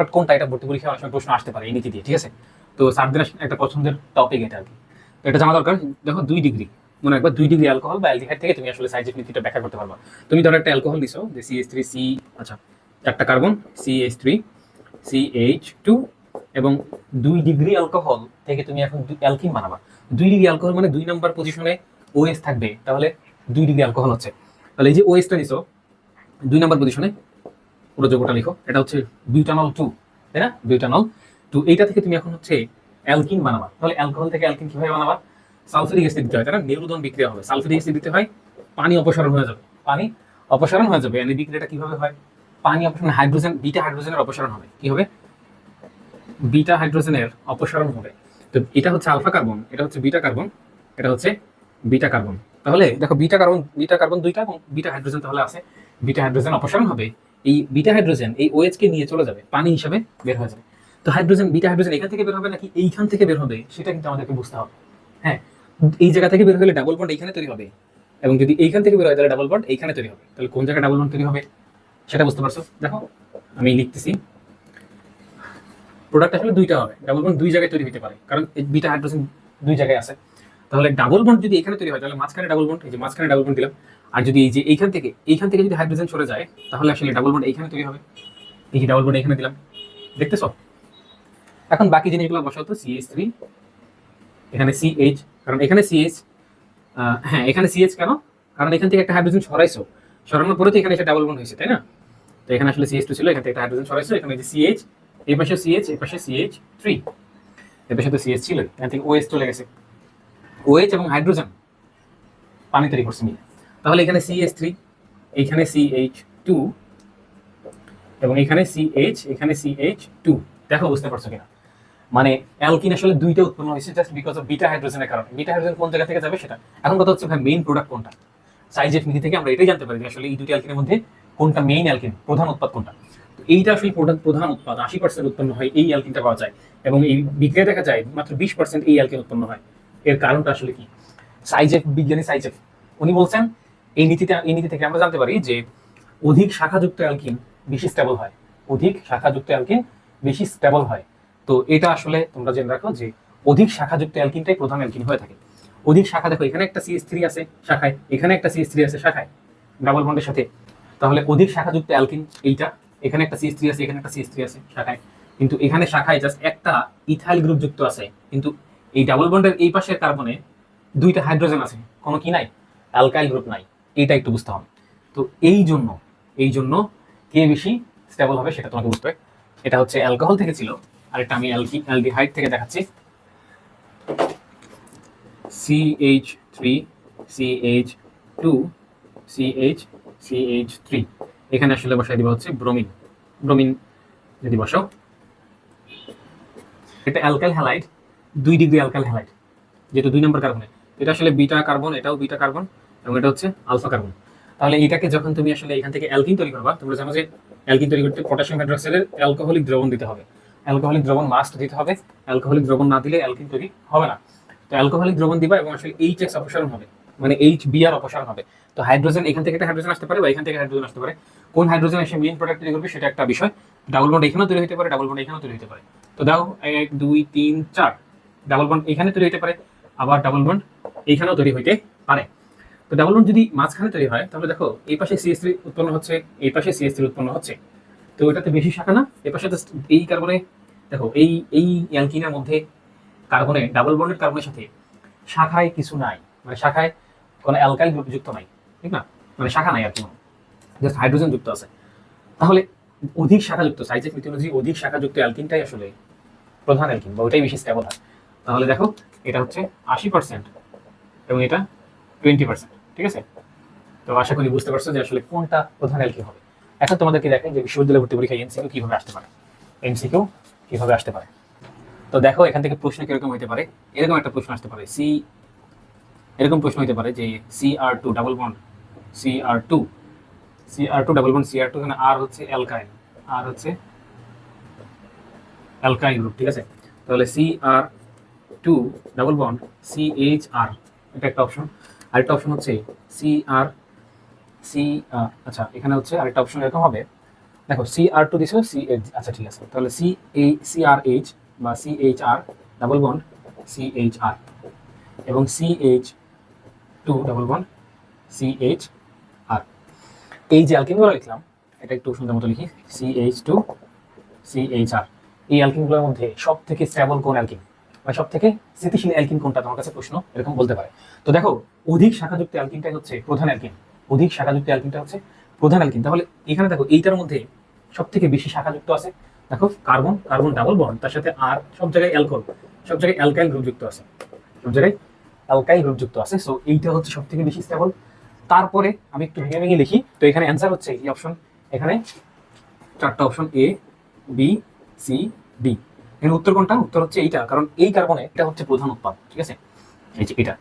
But কোনটা এটা ভর্তি পরীক্ষায় অনেক প্রশ্ন আসতে পারে এই নীতি দিয়ে, ঠিক আছে? তো স্যারদের একটা পছন্দের টপিক এটা আর কি। এটা জানা দরকার, দেখো দুই ডিগ্রি মনে রাখবা দুই ডিগ্রি অ্যালকোহল বা অ্যালডিহাইড থেকে তুমি আসলে সাইজের নীতিটা ব্যাখ্যা করতে পারবা। তুমি ধরো একটা অ্যালকোহল নিছো যে সিএস থ্রি সি আচ্ছা চারটা carbon CS three CH two এবং দুই ডিগ্রি অ্যালকোহল থেকে তুমি এখন অ্যালকিন বানাবা। দুই ডিগ্রি অ্যালকোহল মানে দুই নাম্বার পজিশনে ওএস থাকবে, তাহলে দুই ডিগ্রি অ্যালকোহল হচ্ছে। তাহলে এই যে ওএসটা নিছো দুই নাম্বার পজিশনে পুরো যোগটা লিখো। এটা হচ্ছে বিউটানল টু তাই না? বিউটানল টু এইটা থেকে তুমি এখন হচ্ছে অ্যালকিন বানাবা। তাহলে অ্যালকোহল থেকে অ্যালকিন কীভাবে বানাবা? সালফারিক অ্যাসিড দিতে হয়, তাই না? নিরুদন বিক্রিয়া হবে। সালফারিক অ্যাসিড দিতে হয়, পানি অপসারণ হয়ে যাবে। পানি অপসারণ হয়ে যাবে। এই বিক্রিয়াটা কীভাবে হয়? পানি অপসারণ হাইড্রোজেন বিটা হাইড্রোজেনের অপসারণ হবে। কি হবে? বিটা হাইড্রোজেনের অপসারণ হবে। তো এটা হচ্ছে আলফা কার্বন এটা হচ্ছে বিটা কার্বন এটা হচ্ছে বিটা কার্বন তাহলে দেখো বিটা কার্বন বিটা কার্বন দুইটা এবং বিটা হাইড্রোজেন তাহলে আছে। বিটা হাইড্রোজেন অপসারণ হবে। এই বিটা হাইড্রোজেন এই ওএইচ কে নিয়ে চলে যাবে, পানি হিসাবে বের হয়ে যাবে। তো হাইড্রোজেন বিটা হাইড্রোজেন এখান থেকে বের হবে নাকি এইখান থেকে বের হবে, সেটা কিন্তু আমাদেরকে বুঝতে হবে। হ্যাঁ এই জায়গা থেকে বের হলে ডাবল বন্ড এইখানে তৈরি হবে এবং যদি এইখান থেকে বের হয় তাহলে ডাবল বন্ড এইখানে তৈরি হবে। তাহলে কোন জায়গায় ডাবল বন্ড তৈরি হবে, সেটা বুঝতে পারছ? দেখো, আমি লিখতেছি। প্রোডাক্ট আসলে দুইটা হবে ডাবল বন্ড দুই জায়গায় তৈরি হতে পারে, কারণ বিটা হাইড্রোজেন দুই জায়গায় আছে। তাহলে ডাবল বন্ড যদি এখানে তৈরি হয়, তাহলে মাঝখানে ডাবল বন্ড এই যে মাঝখানে ডাবল বন্ড দিলাম, আর যদি এই যে এইখান থেকে এইখান থেকে যদি হাইড্রোজেন সরে যায়, তাহলে আসলে ডাবল বন্ড এইখানে তৈরি হবে। এই যে ডাবল বন্ড এখানে দিলাম, দেখতেছো? এখন বাকি জিনিসগুলো বসাও তো সিএইচ থ্রি এখানে সিএইচ কারণ এখানে সিএইচ হ্যাঁ এখানে সিএইচ কেন? কারণ এখান থেকে একটা হাইড্রোজেন সরাইছো, সরানোর পরে তো এখানে এসে ডাবল বন্ড হয়েছে, তাই না? তো এখানে আসলে সিএইচ টু ছিল, এখান থেকে একটা হাইড্রোজেন সরাইছো, এখানে যে সিএইচ এই পাশে সিএইচ এই পাশে সিএইচ থ্রি এর পাশে তো সিএইচ ছিল, এখান থেকে ওএস চলে গেছে। ওএইচ এবং হাইড্রোজেন পানি তৈরি করছে মিলে। তাহলে এখানে সিএইচ থ্রি এইখানে সিএইচ টু এবং এখানে সিএইচ এখানে সিএইচ টু দেখো বুঝতে পারছ কিনা? মানে অ্যালকিন আসলে দুইটা উৎপন্ন হয়েছে জাস্ট বিকজ অফ বিটা হাইড্রোজেনের কারণে। বিটা হাইড্রোজেন কোন জায়গা থেকে যাবে সেটা? এখন কথা হচ্ছে ভাই মেইন প্রোডাক্ট কোনটা? সাইজের নীতি থেকে আমরা এটাই জানতে পারি যে আসলে এই দুটি অ্যালকিনের মধ্যে কোনটা মেইন অ্যালকিন প্রধান উৎপাদ কোনটা। তো এইটা আসলে প্রধান প্রধান উৎপাদ, আশি পার্সেন্ট উৎপন্ন হয় এই অ্যালকিনটা পাওয়া যায়। এবং এই বিক্রিয়া দেখা যায় মাত্র বিশ পার্সেন্ট এই অ্যালকিন উৎপন্ন হয়। এর কারণটা আসলে কি? সাইজেফ, বিজ্ঞানী সাইজেফ, উনি বলছেন, এই নীতিতে এই নীতি থেকে আমরা জানতে পারি যে অধিক শাখাযুক্ত অ্যালকিন বেশি স্টেবল হয়। অধিক শাখাযুক্ত অ্যালকিন বেশি স্টেবল হয়। তো এটা আসলে তোমরা জেনে রাখো যে অধিক শাখাযুক্ত অ্যালকিনটাই প্রধান অ্যালকিন হয়ে থাকে। অধিক শাখা দেখো, এখানে একটা সিএস থ্রি আছে শাখায়, এখানে একটা সিএস থ্রি আছে শাখায় ডাবল বন্ডের সাথে। তাহলে অধিক শাখাযুক্ত অ্যালকিন এইটা, এখানে একটা সিএস থ্রি আছে, এখানে একটা সিএস থ্রি আছে শাখায়। কিন্তু এখানে শাখায় জাস্ট একটা ইথাইল গ্রুপ যুক্ত আছে, কিন্তু এই ডাবল বন্ডের এই পাশের কার্বনে দুইটা হাইড্রোজেন আছে, কোনো কি নাই? অ্যালকাইল গ্রুপ নাই, এইটা একটু বুঝতে হবে। তো এই জন্য এই জন্য কে বেশি স্টেবল হবে সেটা তোমাকে বুঝতে হবে। এটা হচ্ছে অ্যালকোহল থেকে ছিল, আরেকটা আমি অ্যালকি অ্যালডিহাইড থেকে দেখাচ্ছি। CH three CH two CH CH three এখানে আসলে বসাই দিবা হচ্ছে ব্রোমিন ব্রোমিন যদি বসাও। এটা অ্যালকাইল হ্যালাইড দুই ডিগ্রি অ্যালকাইল হ্যালাইড যেটা দুই নম্বর কার্বনে এটা আসলে বিটা কার্বন এটাও বিটা কার্বন এবং এটা হচ্ছে আলফা কার্বন তাহলে এটাকে যখন তুমি আসলে এখান থেকে অ্যালকিন তৈরি করবা, তোমরা জানো যে অ্যালকিন তৈরি করতে পটাশিয়াম হাইড্রোক্সাইডের অ্যালকোহলিক দ্রবণ দিতে হবে। অ্যালকোহলিক দ্রবণ মাস্ট দিতে হবে। অ্যালকোহলিক দ্রবণ না দিলে অ্যালকিন তৈরি হবে না। তো অ্যালকোহলিক দ্রবণ দিবা এবং আসলে এইচ এক্স অপসারণ হবে মানে এইচ বি আর অপসারণ হবে। তো হাইড্রোজেন এখান থেকে একটা হাইড্রোজেন আসতে পারে বা এখান থেকে হাইড্রোজেন আসতে পারে। কোন হাইড্রোজেন এসে মেইন প্রোডাক্ট তৈরি করবে সেটা একটা বিষয়। ডাবল বন্ড এখানেও তৈরি হতে পারে ডাবল বন্ড এখানেও তৈরি হতে পারে। তো দাও, এক, দুই, তিন, চার। ডাবল বন্ড এখানে তৈরি হতে পারে, আবার ডাবল বন্ড এইখানেও তৈরি হইতে পারে। তো ডাবল বন্ড যদি মাঝখানে তৈরি হয়, তাহলে দেখো, এই পাশে সিএস থ্রি উৎপন্ন হচ্ছে, এই পাশে সিএস থ্রি উৎপন্ন হচ্ছে। তো এটাতে বেশি শাখা না এই পাশে just এই কার্বনে দেখো, এই এই অ্যালকিনের মধ্যে কার্বনে ডাবল বন্ডের কার্বনের সাথে শাখায় কিছু নাই। মানে শাখায় কোনো অ্যালকাইল গ্রুপ যুক্ত নাই, ঠিক না? মানে শাখা নাই আর কি। জাস্ট হাইড্রোজেন যুক্ত আছে। তাহলে অধিক শাখাযুক্ত সাইজের মিথোলজি অধিক শাখাযুক্ত অ্যালকিনটাই আসলে প্রধান অ্যালকিন বা ওইটাই বেশি স্টেবল হয়। তাহলে দেখো, এটা হচ্ছে আশি পার্সেন্ট এবং এটা টোয়েন্টি পার্সেন্ট ঠিক আছে? তো আশা করি বুঝতে পারছ যে আসলে কোনটা প্রধান অ্যালকিন হবে। এখন তোমাদেরকে দেখেন যে বিশ্ববিদ্যালয় ভর্তি পরীক্ষায় এমসিকিউ কীভাবে আসতে পারে। এমসিকিউ কীভাবে আসতে পারে। তো দেখো, এখান থেকে প্রশ্ন কীরকম হতে পারে? এরকম একটা প্রশ্ন আসতে পারে সি এরকম প্রশ্ন হতে পারে যে C R two double bond C R two C R two double bond C R two এখানে আর হচ্ছে অ্যালকাইল আর হচ্ছে অ্যালকাইল গ্রুপ ঠিক আছে? তাহলে C R two double bond C H R এটা একটা অপশন আরেকটা অপশন হচ্ছে সি আর সি আচ্ছা এখানে হচ্ছে আরেকটা অপশন এরকম হবে। দেখো সি আর টু দিছো সি এইচ আচ্ছা ঠিক আছে। তাহলে C A C R H বা C H R double bond C H R এবং C H two double bond C H R এই যে অ্যালকিনগুলো লিখলাম, এটা একটু সুন্দর মতো লিখি। C H two C H R এই অ্যালকিনগুলোর মধ্যে সব থেকে স্ট্যাবল কোন অ্যালকিন বা সব থেকে স্থিতিশীল অ্যালকিন কোনটা তোমার কাছে প্রশ্ন? এরকম বলতে পারে। তো দেখো, অধিক শাখাযুক্ত অ্যালকিনটাই হচ্ছে প্রধান অ্যালকিন। অধিক শাখাযুক্ত অ্যালকিনটা হচ্ছে প্রধান অ্যালকিন। তাহলে এখানে দেখো, এইটার মধ্যে সব থেকে বেশি শাখাযুক্ত আছে। দেখো, কার্বন কার্বন ডাবল বন্ড, তার সাথে আর সব জায়গায় অ্যালকোহল, সব জায়গায় অ্যালকাইল গ্রুপ যুক্ত আছে। সব জায়গায় অ্যালকাইল গ্রুপ যুক্ত আছে। সো এইটা হচ্ছে সব থেকে বেশি স্টেবল তারপরে আমি একটু ভেঙে ভেঙে লিখি। তো এখানে অ্যান্সার হচ্ছে এই অপশন এখানে চারটা option A B C D এর উত্তর কোনটা? উত্তর হচ্ছে এইটা, কারণ এই কার্বনে এটা হচ্ছে প্রধান উৎপাদ, ঠিক আছে? এই যে এটা।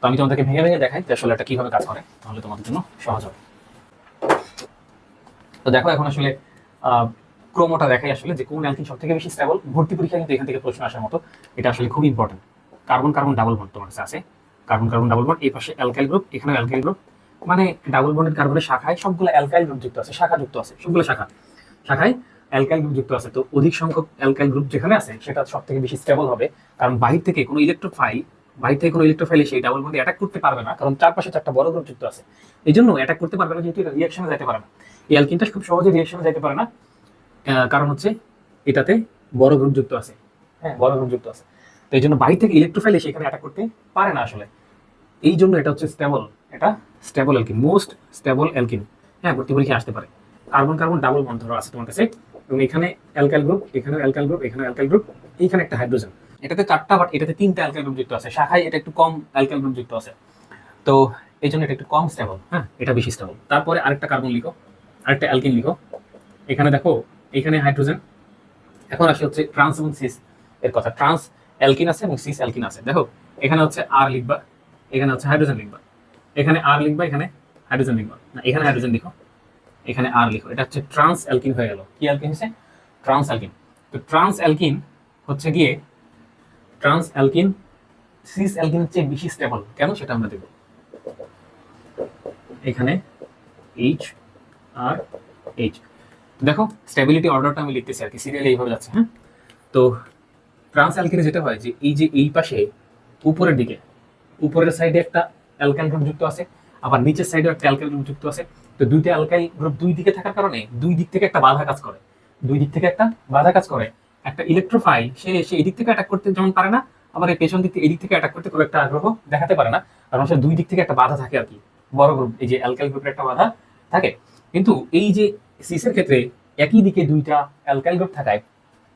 তো আমি তোমাদেরকে ভেঙে ভেঙে দেখাই যে আসলে এটা কীভাবে কাজ করে, তাহলে তোমাদের জন্য সহজ হবে। তো দেখো এখন আসলে ক্রমটা দেখাই আসলে যে কোন অ্যালকিন সব থেকে বেশি স্টেবল ভর্তি পরীক্ষা কিন্তু এখান থেকে প্রশ্ন আসার মতো। এটা আসলে খুব important carbon carbon double bond তোমার কাছে আছে। কার্বন কার্বন ডাবল বন্ড এই পাশে অ্যালকাইল গ্রুপ এখানে অ্যালকাইল গ্রুপ মানে ডাবল বন্ডের কার্বনের শাখায় সবগুলো অ্যালকাইল গ্রুপ যুক্ত আছে, শাখা যুক্ত আছে, সবগুলো শাখা। শাখায় অ্যালকাইল গ্রুপ যুক্ত আছে তো অধিক সংখ্যক অ্যালকাইল গ্রুপ যেখানে আছে সেটা সব থেকে বেশি স্টেবল হবে। কারণ বাহির থেকে কোনো ইলেকট্রোফাইল বাহির থেকে কোনো ইলেকট্রোফাইল সেই ডাবল বন্ডে অ্যাটাক করতে পারবে না কারণ চারপাশে চারটা বড় গ্রুপ যুক্ত আছে। এই জন্য অ্যাটাক করতে পারবে না যেহেতু এটা রিয়াকশনে যেতে পারে না। এই অ্যালকিনটা খুব সহজে রিয়াকশনে যেতে পারে না কারণ হচ্ছে এটাতে বড় গ্রুপ যুক্ত আছে। হ্যাঁ। বড় গ্রুপ যুক্ত আছে। তো এই জন্য বাহির থেকে ইলেকট্রোফাইল এসে এখানে অ্যাটাক করতে পারে না আসলে। এই জন্য এটা হচ্ছে স্টেবল এটা stable alkene most stable alkene হ্যাঁ ভর্তি পরীক্ষা আসতে পারে। কার্বন কার্বন ডাবল বন্ধ আছে তোমার কাছে। এবং এখানে অ্যালকাইল গ্রুপ এখানে অ্যালকাইল গ্রুপ এখানে অ্যালকাইল গ্রুপ, এইখানে একটা হাইড্রোজেন। এটাতে চারটা বাট এটাতে তিনটা অ্যালকাইল গ্রুপ যুক্ত আছে। শাখায় এটা একটু কম অ্যালকাইল গ্রুপ যুক্ত আছে। তো এই জন্য এটা একটু কম স্টেবল হ্যাঁ? এটা বেশি স্টেবল তারপরে আরেকটা কার্বন লিখো, আরেকটা অ্যালকিন লিখো। এখানে দেখো, এখানে হাইড্রোজেন এখন আসে হচ্ছে ট্রান্স এবং সিস এর কথা। ট্রান্স অ্যালকিন আছে এবং সিস অ্যালকিন আছে। দেখো, এখানে হচ্ছে আর লিখবা, এখানে হচ্ছে হাইড্রোজেন লিখবা। এখানে আর লিখবা, এখানে হাইড্রোজেন লিখবা। না, এখানে হাইড্রোজেন লিখো। এখানে আর লিখো। এটা হচ্ছে ট্রান্স অ্যালকিন হয়ে গেল। কি অ্যালকিন হচ্ছে ট্রান্স অ্যালকিন তো ট্রান্স অ্যালকিন হচ্ছে গিয়ে ট্রান্স অ্যালকিন সিস অ্যালকিনের চেয়ে বেশি স্টেবল কেন সেটা আমরা দেখব। এখানে এইচ আর এইচ দেখো স্টেবিলিটি অর্ডারটা আমি লিখতেছি আর কি সিরিয়ালি এইভাবে যাচ্ছে হ্যাঁ? তো ট্রান্স অ্যালকিনে যেটা হয় যে, এই যে এই পাশে উপরের দিকে, উপরের সাইডে একটা অ্যালকাইল গ্রুপ যুক্ত আছে আবার নিচের সাইডে একটা অ্যালকাইল গ্রুপ যুক্ত আছে। তো দুইটা অ্যালকাইল গ্রুপ দুই দিকে থাকার কারণে দুই দিক থেকে একটা বাধা কাজ করে। দুই দিক থেকে একটা বাধা কাজ করে। একটা ইলেকট্রোফাইল সে সে এদিক থেকে অ্যাটাক করতে যেমন পারে না, আবার এই পেছন দিক থেকে এদিক থেকে অ্যাটাক করতে খুব একটা আগ্রহ দেখাতে পারে না। কারণ সে দুই দিক থেকে একটা বাধা থাকে আর কি। বড় গ্রুপ এই যে অ্যালকাইল গ্রুপের একটা বাধা থাকে। কিন্তু এই যে সিসের ক্ষেত্রে একই দিকে দুইটা অ্যালকাইল গ্রুপ থাকায়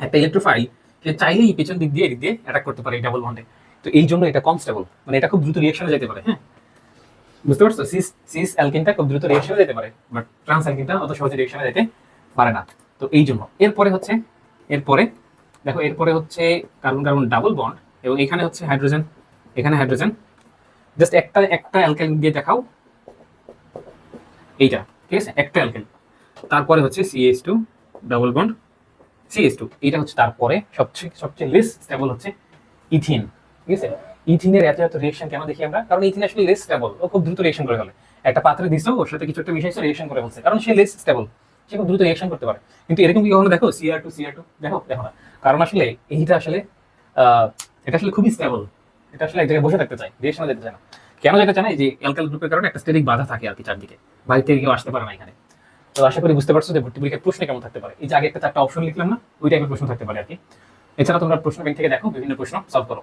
একটা ইলেকট্রোফাইল সে চাইলেই পেছন দিক দিয়ে, এদিক দিয়ে অ্যাটাক করতে পারে ডাবল বন্ডে তো এই জন্য এটা কনস্টেবল মানে এটা খুব দ্রুত রিয়াকশনে যেতে পারে হ্যাঁ? বুঝতে পারছ? সিস সিস অ্যালকিনটা খুব দ্রুত রিয়াকশনে যেতে পারে বাট ট্রান্স অ্যালকিনটা অত সহজে রিয়াকশনে যেতে পারে না। তো এই জন্য, এরপরে হচ্ছে, এরপরে, দেখো, এরপরে হচ্ছে কার্বন কার্বন ডাবল বন্ড এবং এখানে হচ্ছে হাইড্রোজেন এখানে হাইড্রোজেন জাস্ট একটা একটা অ্যালকাইল দিয়ে দেখাও। এইটা, ঠিক আছে? একটা অ্যালকাইল তারপরে হচ্ছে CS two double bond CS two এটা হচ্ছে তারপরে সবচেয়ে সবচেয়ে লেস স্টেবল হচ্ছে ইথিন ঠিক আছে? ইথিনের এত এত রিয়েকশন কেন দেখি আমরা? কারণ ইথিন আসলে লেস স্টেবল ও খুব দ্রুত রিয়েকশন করে ফেলে। একটা পাত্রে দিছো ওর সাথে কিছু একটা মিশাইছো রিয়েকশন করে ফেলছে। কারণ সে লেস স্টেবল সে খুব দ্রুত রিয়েকশন করতে পারে। কিন্তু এরকম কি কখনো দেখো? সিআর টু সিআর টু দেখো দেখো না। কারণ আসলে এইটা আসলে এটা আসলে খুবই স্টেবল এটা আসলে এক জায়গায় বসে থাকতে চায় রিয়েকশনে যেতে চায় না। কেন যেতে চায় যে অ্যালকাল গ্রুপের কারণে একটা স্টেরিক বাধা থাকে আর কি চারদিকে। বাইরে থেকে কেউ আসতে পারে না এখানে। তো আশা করি বুঝতে পারছ যে ভর্তি পরীক্ষার প্রশ্ন কেমন থাকতে পারে। এই যে আগে একটা চারটা অপশন লিখলাম না, ওই টাইপের প্রশ্ন থাকতে পারে আর কি। এছাড়া তোমরা প্রশ্ন ব্যাংক থেকে দেখো, বিভিন্ন প্রশ্ন সলভ করো।